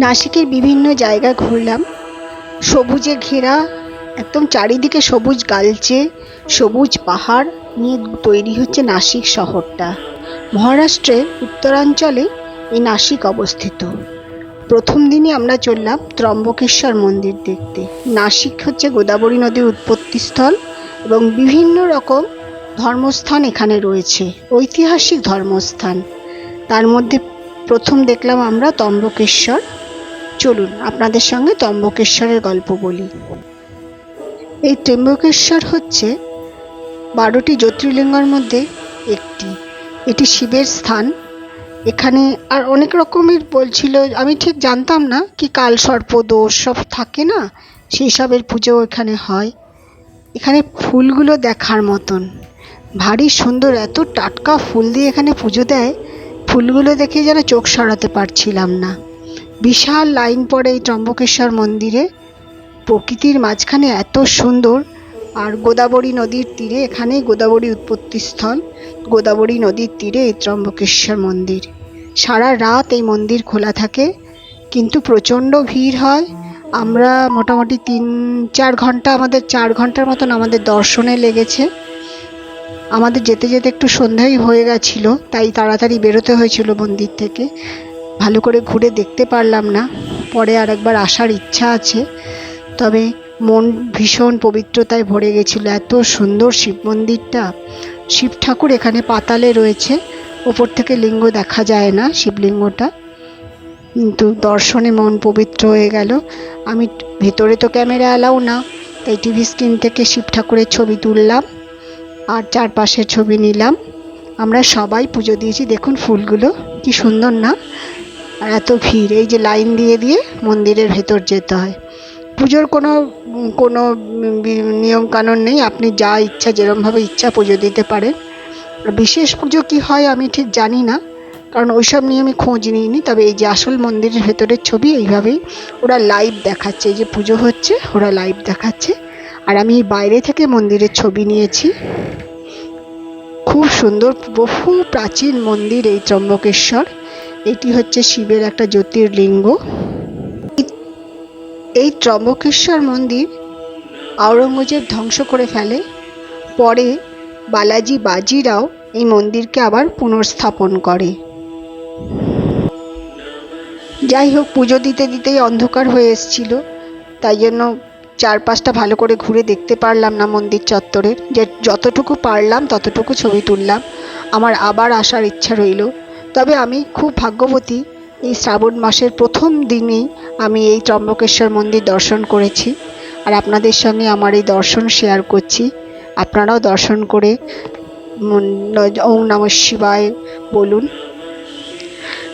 নাসিকের বিভিন্ন জায়গা ঘুরলাম। সবুজে ঘেরা, একদম চারিদিকে সবুজ গালচে, সবুজ পাহাড় নিয়ে তৈরি হচ্ছে নাসিক শহরটা। মহারাষ্ট্রের উত্তরাঞ্চলে এই নাসিক অবস্থিত। প্রথম দিনই আমরা চললাম ত্রম্বকেশ্বর মন্দির দেখতে। নাসিক হচ্ছে গোদাবরী নদীর উৎপত্তিস্থল এবং বিভিন্ন রকম ধর্মস্থান এখানে রয়েছে। ঐতিহাসিক ধর্মস্থান। তার মধ্যে প্রথম দেখলাম আমরা ত্রম্বকেশ্বর। চলুন আপনাদের সঙ্গে ত্রম্বকেশ্বরের গল্প বলি। এই ত্রম্বকেশ্বর হচ্ছে বারোটি জ্যোতির্লিঙ্গের মধ্যে একটি। এটি শিবের স্থান। এখানে আর অনেক রকমের বলছিল, আমি ঠিক জানতাম না কি কাল সর্প দোষ সব থাকে না, সেই সবের পুজো এখানে হয়। এখানে ফুলগুলো দেখার মতন। ভারী সুন্দর এত টাটকা ফুল দিয়ে এখানে পুজো দেয়, ফুলগুলো দেখে যেন চোখ সরাতে পারছিলাম না। বিশাল লাইন পড়ে এই ত্রম্বকেশ্বর মন্দিরে। প্রকৃতির মাঝখানে এত সুন্দর, আর গোদাবরী নদীর তীরে এখানেই গোদাবরী উৎপত্তিস্থল, গোদাবরী নদীর তীরে এই ত্রম্বকেশ্বর মন্দির। সারা রাত এই মন্দির খোলা থাকে, কিন্তু প্রচণ্ড ভিড় হয়। আমরা মোটামুটি তিন, চার ঘণ্টা, আমাদের চার ঘণ্টার মতন আমাদের দর্শনে লেগেছে। আমাদের যেতে যেতে একটু সন্ধ্যাই হয়ে গেছিল, তাই তাড়াতাড়ি বেরোতে হয়েছিল মন্দির থেকে। ভালো করে ঘুরে দেখতে পারলাম না। পরে আর একবার আসার ইচ্ছা আছে। তবে মন ভীষণ পবিত্রতায় ভরে গেছিল। এত সুন্দর শিব মন্দিরটা। শিব ঠাকুর এখানে পাতালে রয়েছে। ওপর থেকে লিঙ্গ দেখা যায় না শিবলিঙ্গটা। কিন্তু দর্শনে মন পবিত্র হয়ে গেল। আমি ভেতরে তো ক্যামেরা অ্যালাউ না। তাই টিভি স্ক্রিন থেকে শিব ঠাকুরের ছবি তুললাম আর চারপাশের ছবি নিলাম। আমরা সবাই পুজো দিয়েছি। দেখুন ফুলগুলো। কি সুন্দর না? আর এত ভিড়, এই যে লাইন দিয়ে দিয়ে মন্দিরের ভেতর যেতে হয়। পুজোর কোনো কোনো নিয়ম কানুন নেই, আপনি যা ইচ্ছা, যেরমভাবে ইচ্ছা পুজো দিতে পারেন। বিশেষ পুজো কি হয় আমি ঠিক জানি না, কারণ ওইসব নিয়ে আমি খোঁজ নিইনি, তবে এই যে আসল মন্দিরের ভেতরের ছবি, এইভাবেই ওরা লাইভ দেখাচ্ছে। এই যে পুজো হচ্ছে, ওরা লাইভ দেখাচ্ছে। আর আমি বাইরে থেকে মন্দিরের ছবি নিয়েছি। খুব সুন্দর, বহু প্রাচীন মন্দির এই ত্রম্বকেশ্বর। এটি হচ্ছে শিবের একটা জ্যোতির্লিঙ্গ। এই ত্রম্বকেশ্বর মন্দির আওরঙ্গজেব ধ্বংস করে ফেলে। পরে বালাজি বাজিরাও এই মন্দিরকে আবার পুনর্স্থাপন করে। যাই হোক, পুজো দিতে দিতেই অন্ধকার হয়ে এসছিল। তাই জন্য চারপাশটা ভালো করে ঘুরে দেখতে পারলাম না মন্দির চত্বরের। যে যতটুকু পারলাম, ততটুকু ছবি তুললাম। আমার আবার আসার ইচ্ছা রইল। তবে আমি খুব ভাগ্যবতী, এই শ্রাবণ মাসের প্রথম দিনেই আমি এই ত্রম্বকেশ্বর মন্দির দর্শন করেছি। আর আপনাদের সঙ্গে আমার এই দর্শন শেয়ার করছি। আপনারাও দর্শন করে ওম নম শিবায় বলুন।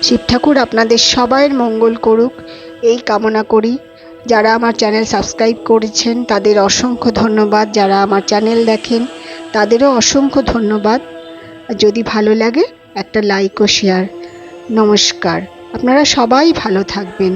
শিব ঠাকুর আপনাদের সবাইয়ের মঙ্গল করুক, এই কামনা করি। যারা আমার চ্যানেল সাবস্ক্রাইব করেছেন, তাদের অসংখ্য ধন্যবাদ। যারা আমার চ্যানেল দেখেন, তাদেরও অসংখ্য ধন্যবাদ। যদি ভালো লাগে একটা লাইক ও শেয়ার নমস্কার। আপনারা সবাই ভালো থাকবেন।